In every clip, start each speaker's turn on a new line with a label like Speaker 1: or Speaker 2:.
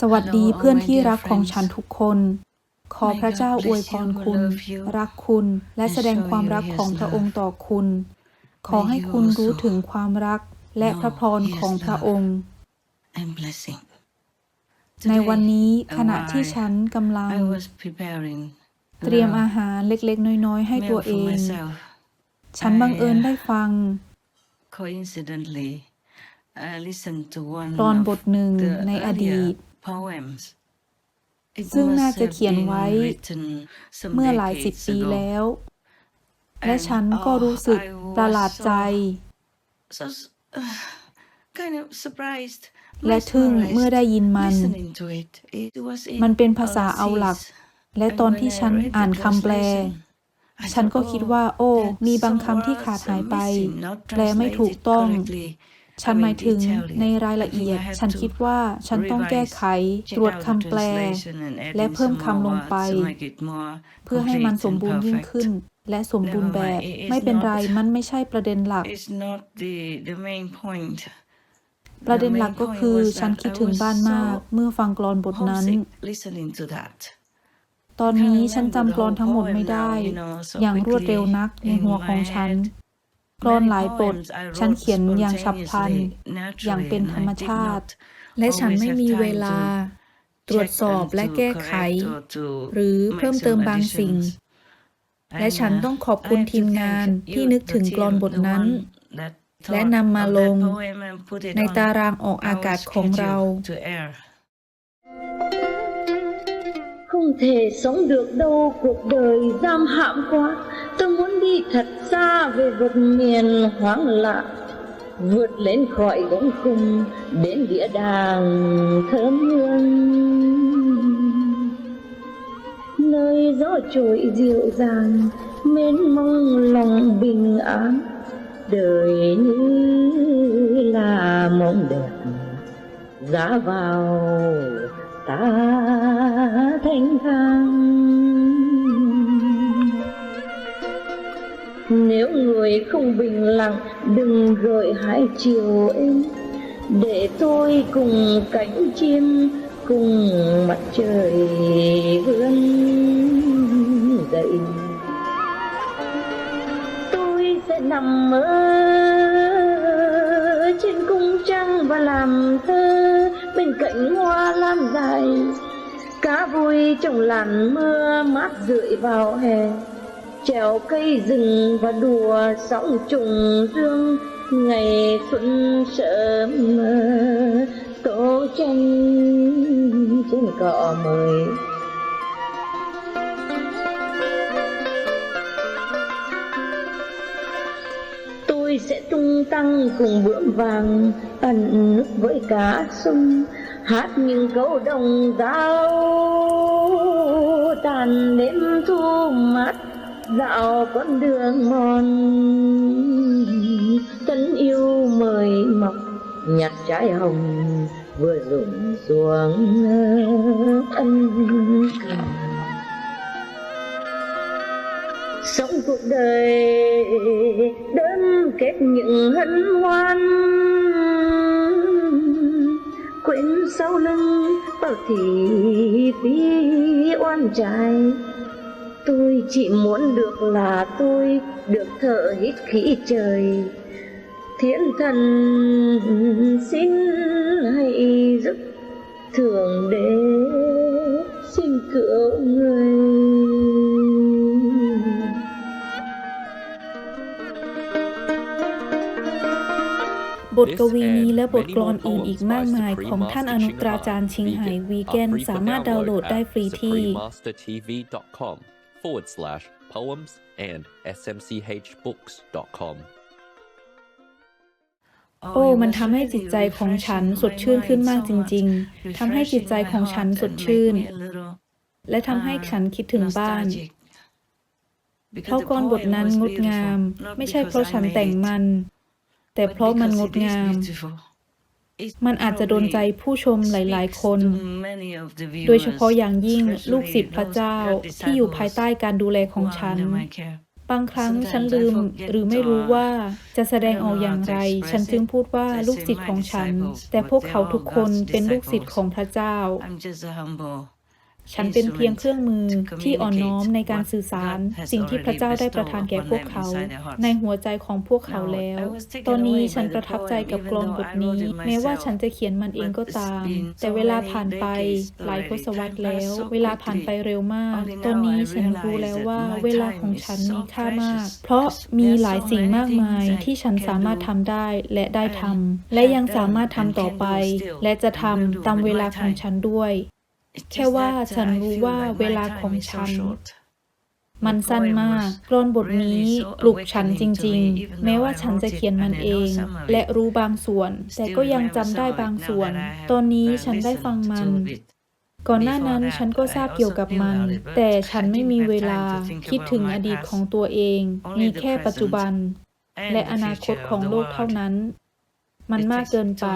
Speaker 1: สวัสดีเพื่อนที่รักของฉันทุกคน ขอพระเจ้าอวยพรคุณ รักคุณและแสดงความรักของพระองค์ต่อคุณ ขอให้คุณรู้ถึงความรักและพระพรของพระองค์
Speaker 2: and blessing.
Speaker 1: ในวันนี้
Speaker 2: Today,
Speaker 1: ขณะที่
Speaker 2: while
Speaker 1: ฉันกำลัง
Speaker 2: I was preparing
Speaker 1: เตรียม
Speaker 2: the
Speaker 1: อาหารเล็กๆ น้อยๆ ให้
Speaker 2: meal
Speaker 1: ตัวเอ
Speaker 2: for
Speaker 1: ง
Speaker 2: myself.
Speaker 1: ฉันบังเอิญได้ฟัง
Speaker 2: Coincidentally, I listened to one
Speaker 1: กลอน
Speaker 2: of
Speaker 1: บทหนึ่ง
Speaker 2: the
Speaker 1: ในอดีต
Speaker 2: earlier poems. It
Speaker 1: ซึ่ง
Speaker 2: must
Speaker 1: น่าจะ
Speaker 2: have
Speaker 1: เขียน
Speaker 2: been
Speaker 1: ไว้
Speaker 2: written some
Speaker 1: เมื่อหลายสิบ
Speaker 2: decades
Speaker 1: ปี
Speaker 2: ago.
Speaker 1: แล้ว และ
Speaker 2: And,
Speaker 1: ฉันก็
Speaker 2: oh,
Speaker 1: รู้สึก
Speaker 2: I was
Speaker 1: ประหลาดใจ
Speaker 2: so, so uh, kind of surprised
Speaker 1: และทึ่ง
Speaker 2: mesmerized
Speaker 1: เมื่อได้ยินมัน
Speaker 2: listening to it. It was in
Speaker 1: มันเป็นภาษาเอาหลัก
Speaker 2: Aulacese.
Speaker 1: และตอนที่
Speaker 2: And
Speaker 1: ฉัน
Speaker 2: when I read the
Speaker 1: อ่านคำแปล
Speaker 2: translation, I
Speaker 1: ฉัน
Speaker 2: thought,
Speaker 1: ก็คิด
Speaker 2: "Oh,
Speaker 1: ว่า โอ้
Speaker 2: that
Speaker 1: มีบาง
Speaker 2: some
Speaker 1: คำที่
Speaker 2: words
Speaker 1: ขาด
Speaker 2: are
Speaker 1: หายไป
Speaker 2: missing, not
Speaker 1: แปลไม่ถูก
Speaker 2: translated
Speaker 1: ต้อง
Speaker 2: correctly.
Speaker 1: ฉัน
Speaker 2: I
Speaker 1: หมาย
Speaker 2: mean
Speaker 1: ถึง
Speaker 2: detailing.
Speaker 1: ในรายละ
Speaker 2: I think
Speaker 1: เอียด
Speaker 2: I had
Speaker 1: ฉัน
Speaker 2: to
Speaker 1: คิดว่าฉันต้องแก้ไข
Speaker 2: revise,
Speaker 1: ตรวจ
Speaker 2: check out
Speaker 1: คำ
Speaker 2: the
Speaker 1: แปล
Speaker 2: translation and add
Speaker 1: และ
Speaker 2: in
Speaker 1: เพิ่ม
Speaker 2: some
Speaker 1: คำล
Speaker 2: more
Speaker 1: งไป
Speaker 2: words to make it more
Speaker 1: เพื่อให้มัน
Speaker 2: complete
Speaker 1: สม
Speaker 2: and
Speaker 1: บูรณ์ยิ่ง
Speaker 2: perfect.
Speaker 1: ขึ้น และสมบูรณ์แบบ
Speaker 2: Never mind, it is
Speaker 1: ไม่เป็นไร
Speaker 2: not-
Speaker 1: มันไม่ใช่ประเด็นหลัก
Speaker 2: It's not the the main point.
Speaker 1: ประเด็น
Speaker 2: The
Speaker 1: หลัก
Speaker 2: main
Speaker 1: ก็
Speaker 2: point
Speaker 1: คือ
Speaker 2: was
Speaker 1: ฉัน
Speaker 2: that
Speaker 1: คิด
Speaker 2: I
Speaker 1: ถึง
Speaker 2: was
Speaker 1: บ้านมาก
Speaker 2: so
Speaker 1: เมื่อฟังกลอนบทนั้น
Speaker 2: homesick listening to that.
Speaker 1: ตอนนี้ฉันจำกลอนทั้งหมดไม่ได้ อย่างรวดเร็วนักในหัวของฉัน กลอนหลายบทฉันเขียนอย่างฉับพลัน อย่างเป็นธรรมชาติ และฉันไม่มีเวลา ตรวจสอบและแก้ไข หรือเพิ่มเติมบางสิ่ง และฉันต้องขอบคุณทีมงานที่นึกถึงกลอนบทนั้น และนำมาลง ในตารางออกอากาศของเรา
Speaker 3: Không thể sống được đâu cuộc đời giam hãm quá Tôi muốn đi thật xa về vực miền hoang lạ, Vượt lên khỏi gỗng khung, đến địa đàng thơm hương. Nơi gió trôi dịu dàng Mến mong lòng bình an, Đời như là mộng đẹp. Giá vào ta thanh thang. Nếu người không bình lặng, đừng gợi hai chiều em để tôi cùng cánh chim, cùng mặt trời vươn dậy. Tôi sẽ nằm mơ trên cung trăng và làm thơ bên cạnh hoa lan dài. Cá vui trong làn mưa mát rượi vào hè trèo cây rừng và đùa sóng trùng dương. Ngày xuân sớm tổ tranh trên cỏ mời. Tôi sẽ tung tăng cùng bướm vàng, ẩn nức với cá sung hát những câu đồng dao, tàn đêm thu mát dạo con đường mòn tân yêu mời mọc, nhặt trái hồng vừa rụng xuống ân cần sống cuộc đời đơn kết những hân hoan quên sau lưng bao thị phi oan trái. tôi chỉ muốn được là tôi được thở hít khí trời thiên thần xin hãy giúp thượng đế xin cứu người
Speaker 1: บทกวีนี้และบทกลอนอื่นอีกมากมายของท่านอนุตราจารย์ชิงไหวีแกนสามารถดาวน์โหลดได้ฟรีที่
Speaker 4: supremeMasterTV.com forward slash poems and smchbooks.com.
Speaker 1: โอ้ มันทำให้จิตใจของฉันสดชื่นขึ้นมากจริง ๆ ทำให้จิตใจของฉันสดชื่น และทำให้ฉันคิดถึงบ้าน เพราะกรบทนั้นงดงาม ไม่ใช่เพราะฉันแต่งมัน แต่เพราะมันงดงาม มันอาจจะโดนใจผู้ชมหลาย ๆ คน โดยเฉพาะอย่างยิ่งลูกศิษย์พระเจ้าที่อยู่ภายใต้การดูแลของฉัน บางครั้งฉันลืมหรือไม่รู้ว่าจะแสดงออกอย่างไร ฉันจึงพูดว่าลูกศิษย์ของฉัน แต่พวกเขาทุกคนเป็นลูกศิษย์ของพระเจ้า ฉันเป็นเพียงเครื่องมือที่อ่อนน้อมในการสื่อสาร สิ่งที่พระเจ้าได้ประทานแก่พวกเขา ในหัวใจของพวกเขาแล้ว ตอนนี้ฉันประทับใจกับกลอนบทนี้ แม้ว่าฉันจะเขียนมันเองก็ตาม แต่เวลาผ่านไปหลายทศวรรษแล้ว เวลาผ่านไปเร็วมาก ตอนนี้ฉันรู้แล้วว่า เวลาของฉันมีค่ามาก เพราะมีหลายสิ่งมากมายที่ฉันสามารถทำได้และได้ทำและยังสามารถทำต่อไป และจะทำตามเวลาของฉันด้วย แค่ว่าฉันรู้ว่าเวลาของฉัน มันสั้นมาก กรอนบทนี้ปลุกฉันจริง ๆ แม้ว่าฉันจะเขียนมันเอง และรู้บางส่วน แต่ก็ยังจำได้บางส่วน ตอนนี้ฉันได้ฟังมันก่อนหน้านั้นฉันก็ทราบเกี่ยวกับมัน แต่ฉันไม่มีเวลาคิดถึงอดีตของตัวเอง มีแค่ปัจจุบัน และอนาคตของโลกเท่านั้น มันมากเกินไป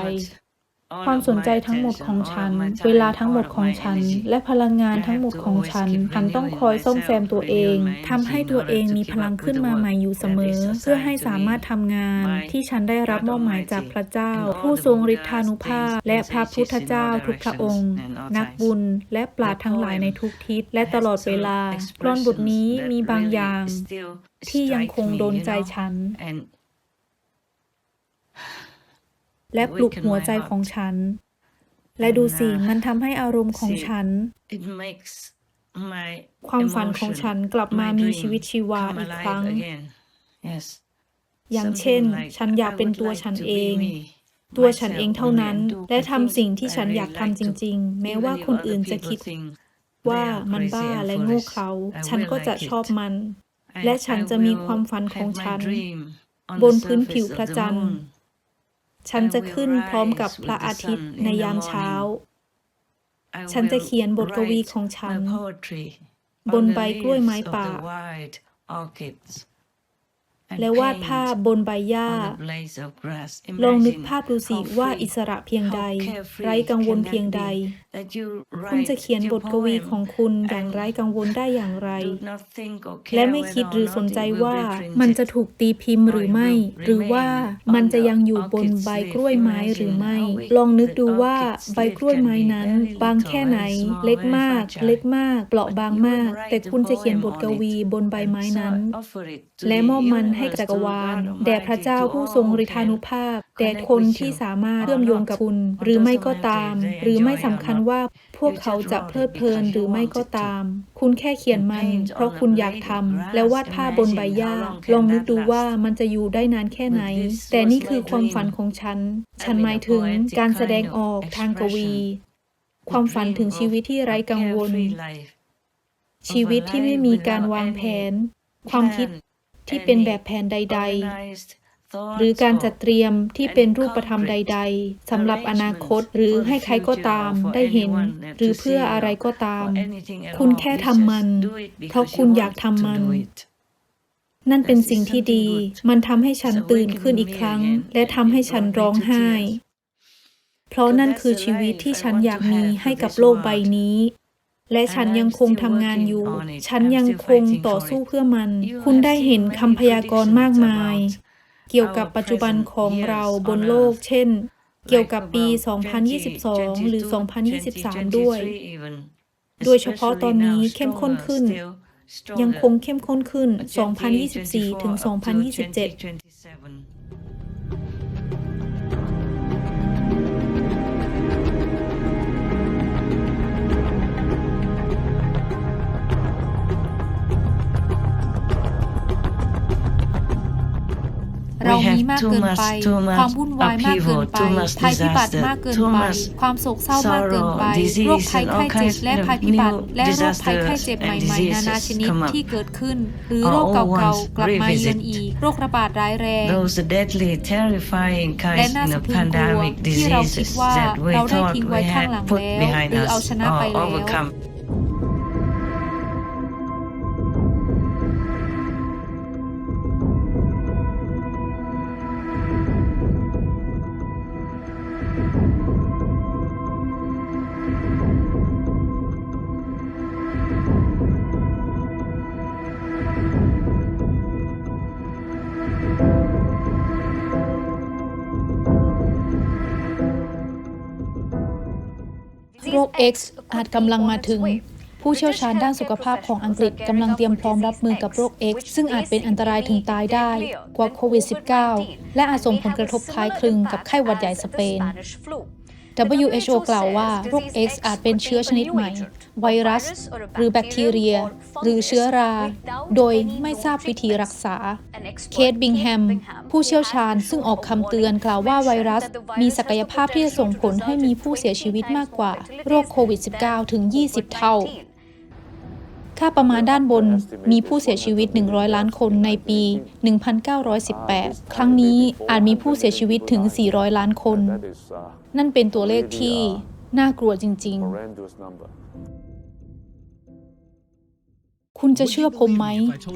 Speaker 1: ความสนใจทั้งหมดของฉัน เวลาทั้งหมดของฉัน และพลังงานทั้งหมดของฉัน ฉันต้องคอยซ่อมแซมตัวเองทำให้ตัวเองมีพลังขึ้นมาใหม่อยู่เสมอ เพื่อให้สามารถทำงานที่ฉันได้รับมอบหมายจากพระเจ้า ผู้ทรงฤทธานุภาพ และพระพุทธเจ้าทุกพระองค์ นักบุญและปราดทั้งหลายในทุกทิศและตลอดเวลากรอนบทนี้มีบางอย่าง ที่ยังคงโดนใจฉัน และปลุกหัวใจของฉัน และดูสิมันทำให้อารมณ์ของฉัน ความฝันของฉันกลับมามีชีวิตชีวาอีกครั้ง อย่างเช่น ฉันอยากเป็นตัวฉันเอง ตัวฉันเองเท่านั้น และทำสิ่งที่ฉันอยากทำจริง ๆ แม้ว่าคนอื่นจะคิดว่ามันบ้าและโง่เขลาฉันก็จะชอบมัน และฉันจะมีความฝันของฉัน บนพื้นผิวพระจันทร์ ฉันจะขึ้นพร้อมกับพระอาทิตย์ในยามเช้า ฉันจะเขียนบทกวีของฉัน บนใบกล้วยไม้ป่า และวาดภาพบนใบหญ้า ลองนึกภาพดูสิว่าอิสระเพียงใด ไร้กังวลเพียงใด คุณจะเขียนบทกวีของคุณอย่างไร้กังวลได้อย่างไร และไม่คิดหรือสนใจว่ามันจะถูกตีพิมพ์หรือไม่ หรือว่ามันจะยังอยู่บนใบกล้วยไม้หรือไม่ ลองนึกดูว่าใบกล้วยไม้นั้น บางแค่ไหน เล็กมาก เล็กมาก เปราะบางมาก แต่คุณจะเขียนบทกวีบนใบไม้นั้น และมอบมันให้จักรวาล แด่พระเจ้าผู้ทรงฤทธานุภาพ แด่คนที่สามารถเชื่อมโยงกับคุณ หรือไม่ก็ตาม หรือไม่สำคัญว่าพวกเขาจะเพลิดเพลินหรือไม่ก็ตาม คุณแค่เขียนมัน เพราะคุณอยากทำแล้ววาดภาพบนใบหญ้า ลองนึกดูว่ามันจะอยู่ได้นานแค่ไหน แต่นี่คือความฝันของฉัน ฉันหมายถึงการแสดงออกทางกวี ความฝันถึงชีวิตที่ไร้กังวล ชีวิตที่ไม่มีการวางแผน ความคิด ที่เป็นแบบแผนใด ๆ หรือการจัดเตรียมที่เป็นรูปธรรมใด ๆสำหรับอนาคตหรือให้ใครก็ตามได้เห็น หรือเพื่ออะไรก็ตาม คุณแค่ทำมัน เพราะคุณอยากทำมัน นั่นเป็นสิ่งที่ดี มันทำให้ฉันตื่นขึ้นอีกครั้ง และทำให้ฉันร้องไห้ เพราะนั่นคือชีวิตที่ฉันอยากมีให้กับโลกใบนี้ และฉันยังคงทำงานอยู่ ฉันยังคงต่อสู้เพื่อมัน คุณได้เห็นคำพยากรณ์มากมาย เกี่ยวกับปัจจุบันของเราบนโลก เช่น เกี่ยวกับปี 2022 หรือ 2023 ด้วย โดยเฉพาะตอนนี้เข้มข้นขึ้น ยังคงเข้มข้นขึ้น 2024 ถึง 2027 มีมากเกินไป ความวุ่นวายมากเกินไปภัยพิบัติมากเกินไป ความโศกเศร้ามากเกินไป โรคภัยไข้เจ็บและภัยพิบัติ และโรคภัยไข้เจ็บใหม่ๆ นานาชนิดที่เกิดขึ้น หรือโรคเก่าๆ กลับมาเยือนอีก โรคระบาดร้ายแรง
Speaker 2: Those deadly, terrifying
Speaker 1: และ
Speaker 2: kinds
Speaker 1: น่า
Speaker 2: of
Speaker 1: สะพรึงกลัว
Speaker 2: pandemic
Speaker 1: ที่เราคิด
Speaker 2: diseases
Speaker 1: ว่า
Speaker 2: that we
Speaker 1: เราได้
Speaker 2: thought
Speaker 1: ทิ้งไว้
Speaker 2: we
Speaker 1: ข้าง
Speaker 2: had
Speaker 1: หลัง
Speaker 2: put
Speaker 1: แล้ว
Speaker 2: behind
Speaker 1: หรือเอา
Speaker 2: us
Speaker 1: ชนะไป
Speaker 2: or
Speaker 1: แล้ว X อาจกำลังมาถึง ผู้เชี่ยวชาญด้านสุขภาพของอังกฤษกำลังเตรียมพร้อมรับมือกับโรค X ซึ่งอาจเป็นอันตรายถึงตายได้ กว่าโควิด -19 และอาจส่งผลกระทบคล้ายคลึงกับไข้หวัดใหญ่สเปน WHO กล่าวว่าโรค X อาจเป็นเชื้อชนิดใหม่ ไวรัส หรือแบคทีเรีย หรือเชื้อรา โดยไม่ทราบวิธีรักษา เคทบิงแฮม ผู้เชี่ยวชาญซึ่งออกคำเตือนกล่าวว่าไวรัส มีศักยภาพที่จะส่งผลให้มีผู้เสียชีวิตมากกว่า โรคโควิด -19 ถึง 20 เท่า ค่าประมาณด้านบนมีผู้เสียชีวิต 100 ล้านคนในปี 1918 ครั้งนี้อาจมีผู้เสียชีวิตถึง 400 ล้านคน นั่นเป็นตัวเลขที่น่ากลัวจริง ๆ คุณจะเชื่อผมไหม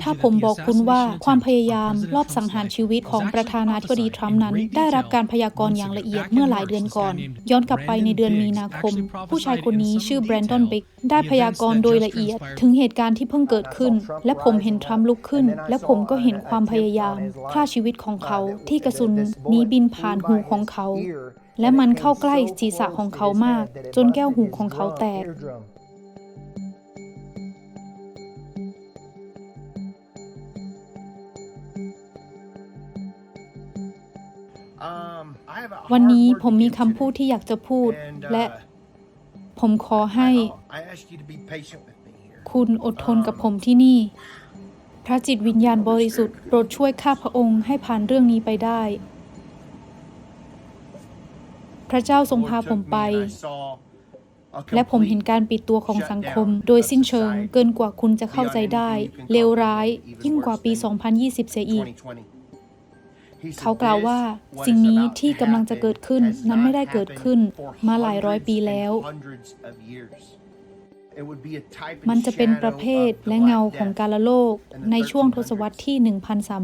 Speaker 1: ถ้าผมบอกคุณว่าความพยายามรอบสังหารชีวิตของประธานาธิบดีทรัมป์นั้น ได้รับการพยากรณ์อย่างละเอียดเมื่อหลายเดือนก่อน ย้อนกลับไปในเดือนมีนาคม ผู้ชายคนนี้ชื่อแบรนดอนบิกได้พยากรณ์โดยละเอียด ถึงเหตุการณ์ที่เพิ่งเกิดขึ้น และผมเห็นทรัมป์ลุกขึ้น และผมก็เห็นความพยายามฆ่าชีวิตของเขา ที่กระสุนนี้บินผ่านหูของเขา และมันเข้าใกล้ศีรษะของเขามาก จนแก้วหูของเขาแตก วันนี้ผมมีคำพูดที่อยากจะพูด และผมขอให้ คุณอดทนกับผมที่นี่ พระจิตวิญญาณบริสุทธิ์โปรดช่วยข้าพระองค์ให้ผ่านเรื่องนี้ไปได้ พระเจ้าทรงพาผมไป และผมเห็นการปิดตัวของสังคม โดยสิ้นเชิงเกินกว่าคุณจะเข้าใจได้เลวร้าย ยิ่งกว่าปี 2020 เสียอีก เขากล่าวว่าสิ่งนี้ที่กำลังจะเกิดขึ้นนั้นไม่ได้เกิดขึ้นมาหลายร้อยปีแล้ว มันจะเป็นประเภทและเงาของกาลโลก ในช่วงทศวรรษที่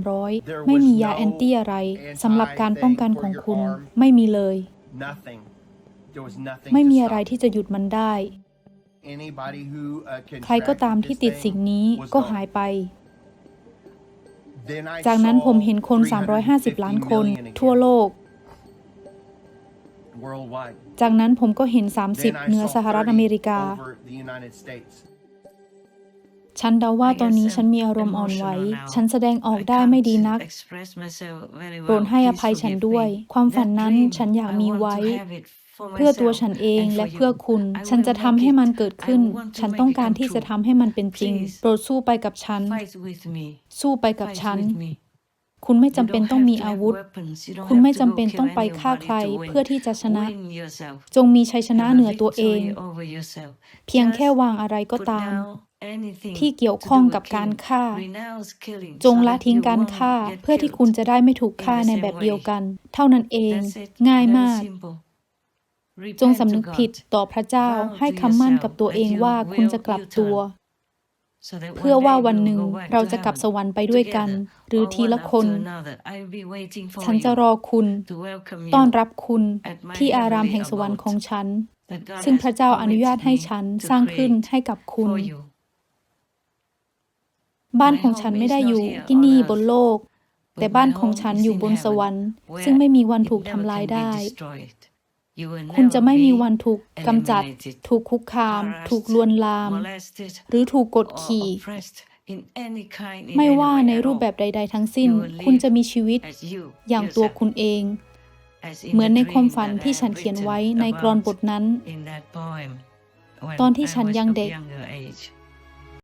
Speaker 1: 1,300 ไม่มียาแอนตี้อะไรสำหรับการป้องกันของคุณ ไม่มีเลย ไม่มีอะไรที่จะหยุดมันได้ ใครก็ตามที่ติดสิ่งนี้ก็หายไป จากนั้นผมเห็นคน 350 ล้านคน ทั่วโลก จากนั้นผมก็เห็น 30 เหนือสหรัฐอเมริกา ฉันเดาว่าตอนนี้ฉันมีอารมณ์อ่อนไหว ฉันแสดงออกได้ไม่ดีนัก โปรดให้อภัยฉันด้วย ความฝันนั้นฉันอยากมีไว้ เพื่อตัวฉันเองและเพื่อคุณ ฉันจะทำให้มันเกิดขึ้น ฉันต้องการที่จะทำให้มันเป็นจริง โปรดสู้ไปกับฉัน สู้ไปกับฉัน คุณไม่จำเป็นต้องมีอาวุธ คุณไม่จำเป็นต้องไปฆ่าใครเพื่อที่จะชนะ จงมีชัยชนะเหนือตัวเอง เพียงแค่วางอะไรก็ตามที่เกี่ยวข้องกับการฆ่า จงละทิ้งการฆ่าเพื่อที่คุณจะได้ไม่ถูกฆ่าในแบบเดียวกัน เท่านั้นเอง ง่ายมาก จงสำนึกผิดต่อพระเจ้าให้คำมั่นกับตัวเองว่าคุณจะกลับตัว เพื่อว่าวันหนึ่งเราจะกลับสวรรค์ไปด้วยกัน หรือทีละคน ฉันจะรอคุณ ต้อนรับคุณที่อารามแห่งสวรรค์ของฉัน ซึ่งพระเจ้าอนุญาตให้ฉันสร้างขึ้นให้กับคุณ บ้านของฉันไม่ได้อยู่ที่นี่บนโลก แต่บ้านของฉันอยู่บนสวรรค์ ซึ่งไม่มีวันถูกทำลายได้ คุณจะไม่มีวันถูกกำจัด ถูกคุกคาม ถูกลวนลาม หรือถูกกดขี่ ไม่ว่าในรูปแบบใด ๆ ทั้งสิ้น คุณจะมีชีวิตอย่างตัวคุณเอง เหมือนในความฝันที่ฉันเขียนไว้ในกรอนบทนั้น ตอนที่ฉันยังเด็ก